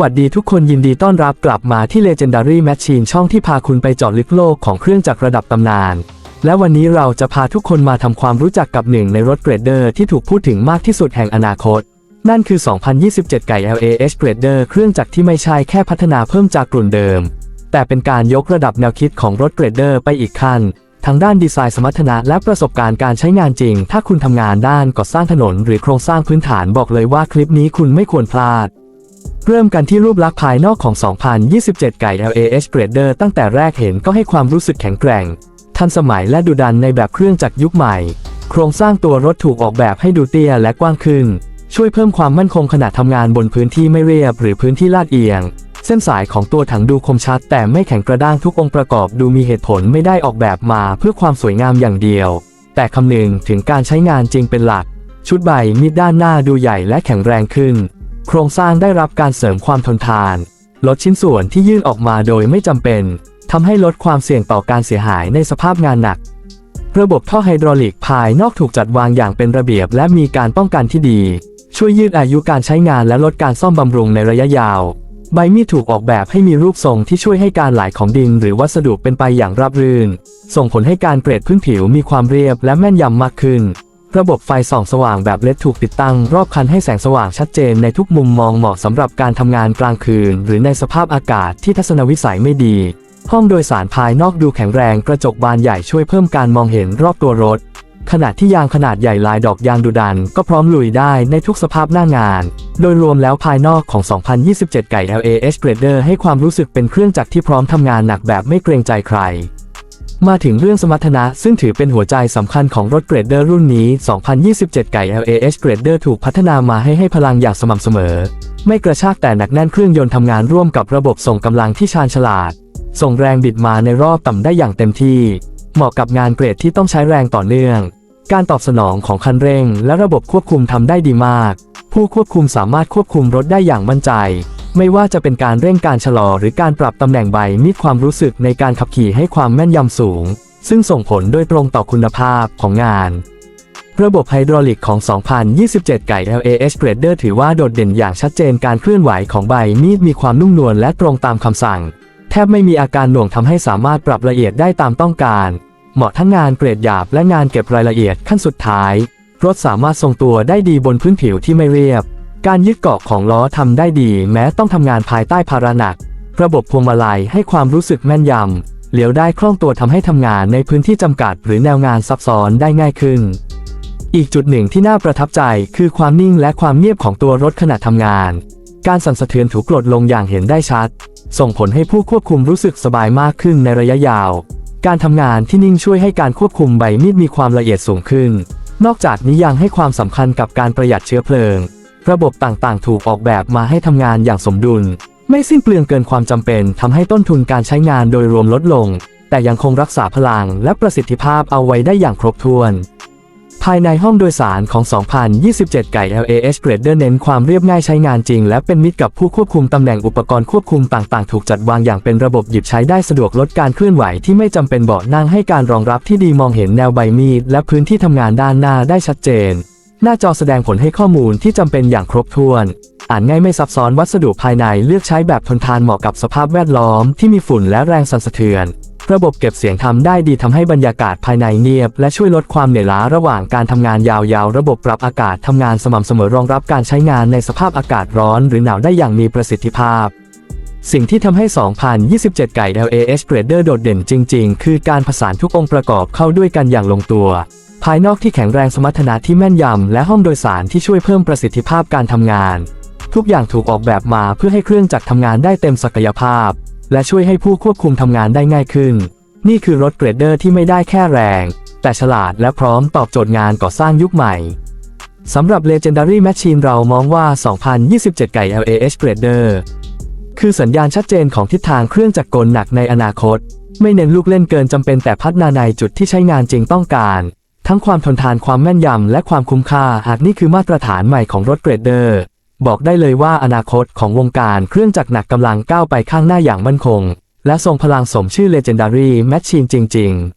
วัสดีทุกคนยินดีต้อนรับกลับมาที่ Legendary Machine ช่องที่พาคุณไปเจาะลึกโลกของเครื่องจักรระดับตำนาน และวันนี้เราจะพาทุกคนมาทำความรู้จักกับหนึ่งในรถเกรดเดอร์ที่ถูกพูดถึงมากที่สุดแห่งอนาคต นั่นคือ 2027 ไก่ LAH Grader เครื่องจักรที่ไม่ใช่แค่พัฒนาเพิ่มจากกลุ่นเดิม แต่เป็นการยกระดับแนวคิดของรถเกรดเดอร์ไปอีกขั้นทั้งด้านดีไซน์สมรรถนะและประสบการณ์การใช้งานจริง ถ้าคุณทำงานด้านก่อสร้างถนน หรือโครงสร้างพื้นฐานบอกเลยว่าคลิปนี้คุณไม่ควรพลาด เริ่มกันที่รูปลักษณ์ภายนอกของ 2027 ไก่ LAH Grader ตั้งแต่แรกเห็นก็ให้ความรู้สึกแข็งแกร่ง ทันสมัยและดุดันในแบบเครื่องจักรยุคใหม่ โครงสร้างตัวรถถูกออกแบบให้ดูเตี้ยและกว้างขึ้น ช่วยเพิ่มความมั่นคงขณะทำงานบนพื้นที่ไม่เรียบหรือพื้นที่ลาดเอียง เส้นสายของตัวถังดูคมชัด แต่ไม่แข็งกระด้างทุกองค์ประกอบดูมีเหตุผลไม่ได้ออกแบบมาเพื่อความสวยงามอย่างเดียว แต่คำนึงถึงการใช้งานจริงเป็นหลัก ชุดใบมีดด้านหน้าดูใหญ่และแข็งแรงขึ้น โครงสร้างได้รับการเสริมความทนทาน ลดชิ้นส่วนที่ยื่นออกมาโดยไม่จำเป็นทำให้ลดความเสี่ยงต่อการเสียหายในสภาพงานหนัก ระบบท่อไฮดรอลิกภายนอกถูกจัดวางอย่างเป็นระเบียบ และมีการป้องกันที่ดี ช่วยยืดอายุการใช้งานและลดการซ่อมบำรุงในระยะยาว ใบมีดถูกออกแบบให้มีรูปทรงที่ช่วยให้การไหลของดิน หรือวัสดุเป็นไปอย่างราบรื่น ส่งผลให้การเกรดพื้นผิวมีความเรียบและแม่นยำมากขึ้น ระบบไฟส่องสว่างแบบเลดถูกติดตั้ง รอบคันให้แสงสว่างชัดเจนในทุกมุมมองเหมาะสำหรับการทำงานกลางคืน หรือในสภาพอากาศที่ทัศนวิสัยไม่ดี ห้องโดยสารภายนอกดูแข็งแรงกระจกบานใหญ่ช่วยเพิ่มการมองเห็นรอบตัวรถ ขณะที่ยางขนาดใหญ่ลายดอกยางดุดัน ก็พร้อมลุยได้ในทุกสภาพหน้างาน โดยรวมแล้วภายนอกของ 2027 ไก่ LAH Grader ให้ความรู้สึกเป็นเครื่องจักรที่พร้อมทำงานหนักแบบไม่เกรงใจใคร มาถึงเรื่องสมรรถนะซึ่งถือเป็นหัวใจสำคัญของรถเกรดเดอร์รุ่นนี้ 2027 ไก่ LAH Grader ถูกพัฒนามาให้ให้พลังอย่างสม่ำเสมอ ไม่กระชากแต่หนักแน่นเครื่องยนต์ทำงานร่วมกับระบบส่งกำลังที่ชาญฉลาด ส่งแรงบิดมาในรอบต่ำได้อย่างเต็มที่ เหมาะกับงานเกรดที่ต้องใช้แรงต่อเนื่อง การตอบสนองของคันเร่ง และระบบควบคุมทำได้ดีมาก ผู้ควบคุมสามารถควบคุมรถได้อย่างมั่นใจ ไม่ว่าจะเป็นการเร่งการชะลอหรือการปรับตำแหน่งใบมีความรู้สึกในการขับขี่ให้ความแม่นยำสูง ซึ่งส่งผลโดยตรงต่อคุณภาพของงาน ระบบไฮดรอลิกของ 2027 ไก่ LAH Grader ถือว่าโดดเด่นอย่างชัดเจนการเคลื่อนไหวของใบมีดมีความนุ่มนวลและตรงตามคำสั่ง แทบไม่มีอาการหน่วงทำให้สามารถปรับละเอียดได้ตามต้องการ เหมาะทั้งงานเกรดหยาบและงานเก็บรายละเอียดขั้นสุดท้ายรถสามารถทรงตัวได้ดีบนพื้นผิวที่ไม่เรียบ การยึดเกาะของล้อทำได้ดีแม้ต้องทำงานภายใต้ภาระหนัก ระบบพวงมาลัยให้ความรู้สึกแม่นยำเลี้ยวได้คล่องตัวทำให้ทำงานในพื้นที่จำกัด หรือแนวงานซับซ้อนได้ง่ายขึ้น อีกจุดหนึ่งที่น่าประทับใจคือความนิ่งและความเงียบของตัวรถขณะทำงาน การสั่นสะเทือนถูกกดลงอย่างเห็นได้ชัด ส่งผลให้ผู้ควบคุมรู้สึกสบายมากขึ้นในระยะยาว การทำงานที่นิ่งช่วยให้การควบคุมใบมีดมีความละเอียดสูงขึ้น นอกจากนี้ยังให้ความสำคัญกับการประหยัดเชื้อเพลิง ระบบต่างๆ ถูกออกแบบมาให้ทำงานอย่างสมดุล ไม่สิ้นเปลืองเกินความจำเป็นทำให้ต้นทุนการใช้งานโดยรวมลดลง แต่ยังคงรักษาพลังและประสิทธิภาพเอาไว้ได้อย่างครบถ้วน ภายในห้องโดยสารของ 2027 ไก่ LAH Grader เน้นความเรียบง่ายใช้งานจริง และเป็นมิตรกับผู้ควบคุมตำแหน่งอุปกรณ์ควบคุมต่างๆ ถูกจัดวางอย่างเป็นระบบหยิบใช้ได้สะดวกลดการเคลื่อนไหวที่ไม่จำเป็นเบาะนั่งให้การรองรับที่ดีมองเห็นแนวใบมีดและพื้นที่ทำงานด้านหน้าได้ชัดเจน หน้าจอแสดงผลให้ข้อมูลที่จำเป็นอย่างครบถ้วน อ่านง่ายไม่ซับซ้อนวัสดุภายในเลือกใช้แบบทนทานเหมาะกับสภาพแวดล้อมที่มีฝุ่นและแรงสั่นสะเทือน ระบบเก็บเสียงทำได้ดีทำให้บรรยากาศภายในเงียบ และช่วยลดความเหนื่อยล้าระหว่างการทำงานยาวๆ ระบบปรับอากาศทำงานสม่ำเสมอรองรับการใช้งานในสภาพอากาศร้อนหรือหนาวได้อย่างมีประสิทธิภาพสิ่งที่ทำให้ 2027 ไก่ LAH Grader โดดเด่นจริง ๆ คือการผสานทุกองค์ประกอบเข้าด้วยกันอย่างลงตัว ภายนอกที่แข็งแรงสมรรถนะที่แม่นยำ และห้องโดยสารที่ช่วยเพิ่มประสิทธิภาพการทำงาน ทุกอย่างถูกออกแบบมาเพื่อให้เครื่องจักรทำงานได้เต็มศักยภาพ และช่วยให้ผู้ควบคุมทำงานได้ง่ายขึ้น นี่คือรถเกรดเดอร์ที่ไม่ได้แค่แรง แต่ฉลาดและพร้อมตอบโจทย์งานก่อสร้างยุคใหม่สำหรับ Legendary Machine เรามองว่า 2027 ไก่ LAH Grader คือสัญญาณชัดเจนของทิศทางเครื่องจักรกลหนักในอนาคต ไม่เน้นลูกเล่นเกินจำเป็นแต่พัฒนาในจุดที่ใช้งานจริงต้องการ ทั้งความทนทานความแม่นยำและความคุ้มค่าหากนี่คือมาตรฐานใหม่ของรถเกรดเดอร์ บอกได้เลยว่าอนาคตของวงการเครื่องจักรหนักกำลังก้าวไปข้างหน้าอย่างมั่นคง และทรงพลังสมชื่อ Legendary Machine จริง ๆ